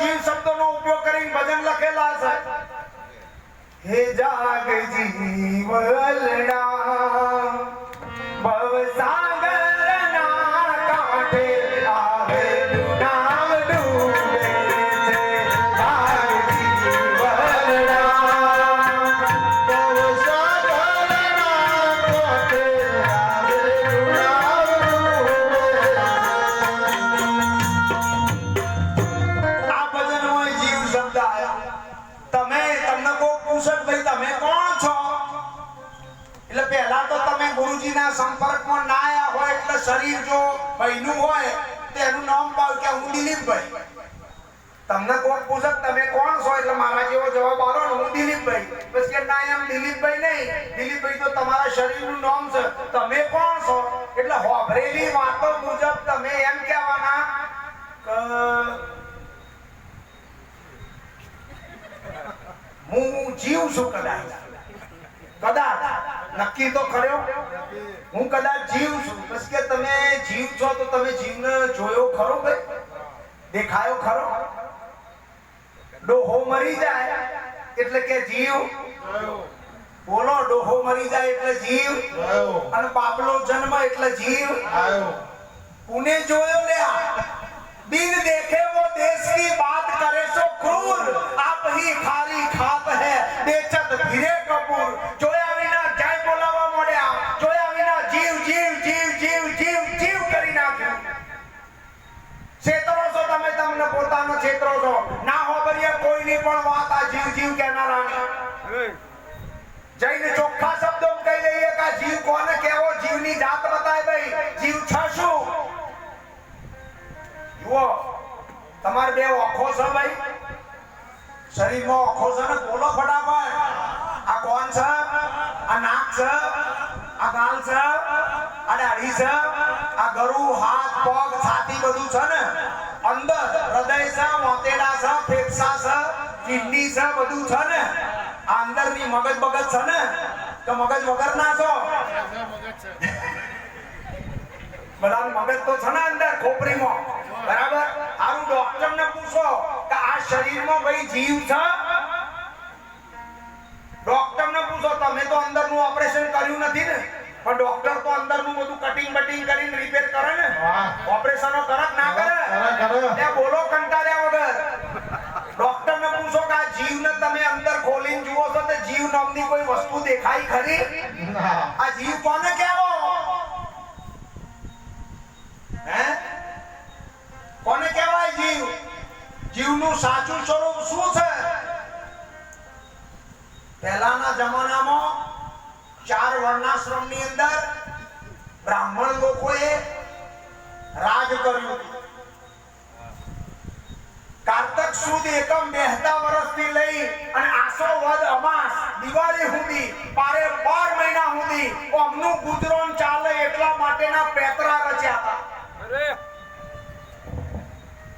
જીવ શબ્દનો ઉપયોગ કરીને ભજન લખેલા છે. હે જાગ જીવલના તમને પૂછે કે ભાઈ, તમે કોણ છો? એટલે પહેલા તો તમે ગુરુજીના સંપર્કમાં ના આવ્યા હોય, એટલે શરીર જો ભાઈનું હોય, તો નામ પાવ કે હું દિલીપભાઈ. તમને કોણ પૂછે તમે કોણ છો? એટલે મારા જેવો જવાબ આવો ને, હું દિલીપભાઈ. બસ કે, ના, એમ દિલીપભાઈ નહીં. દિલીપભાઈ તો તમારા શરીરનું નામ છે. તમે કોણ છો? એટલે હોભરેલી વાતો મુજબ તમે એમ કહેવાના કે હું જીવ છું કદાચ. કદાચ. નક્કી તો કર્યો. હું કદાચ જીવ છું. બસ કે તમે જીવ છો તો તમે જીવને જોયો ખરો ભાઈ? દેખાયો ખરો? ડોહો મરી જાય એટલે કે જીવ? બોલો, ડોહો મરી જાય એટલે જીવ? અને બાપલો જન્મ એટલે જીવ? પુને જોયો લે બિન દેખે વો દેશ કી બાત કરે છો ક્રૂર. પણ વાત આ જીવ જીવ કહેનારાની. જઈને ચોખ્ખા શબ્દો કહી દઈએ કે જીવ કોને કેવો જીવની જાત બતાય ભાઈ. જીવ છે શું? જુઓ તમારે બે ઓખો છે ભાઈ. શરીરમાં ઓખો છે ને? બોલો ફટાફટ. આ કોણ છે? આ નાક છે? આ ગાલ છે? આ દાઢી છે? આ ગરુ હાથ પગ છાતી બધું છે ને? અંદર. હૃદય છે મોતેડા છે ફેફસા છે. કિડની છે બધું છે ને? અંદરની મગજ બગજ છે ને? તો મગજ વગર ના છો? બધા મગજ તો છે ને અંદર ખોપરીમાં. બરાબર? આરું ડોક્ટર ને પૂછો કે આ શરીરમાં ભાઈ જીવ છે? ડોક્ટર ને પૂછો તમે તો અંદરનું ઓપરેશન કર્યું નથી ને? પણ ડોક્ટર તો અંદરનું બધું કટિંગ બટિંગ કરીને રિપેર કરે ને? ઓપરેશનો કરે ના કરે? બોલો કંટાળ્યા વગર. નામની કોઈ વસ્તુ દેખાય ખરી? આ જીવ કોને કહેવો? હે? કોને કહેવાય જીવ? જીવનું સાચું સ્વરૂપ શું છે? પહેલાના જમાનામાં ચાર વર્ણાશ્રમની અંદર બ્રાહ્મણ લોકોએ રાજ કર્યું. કારતક સુદ એકમ બેહતા વર્ષથી લઈ અને આસો વદ અમાસ દિવાળી સુધી પારે બાર મહિના સુધી અમનું ગુજરાન ચાલે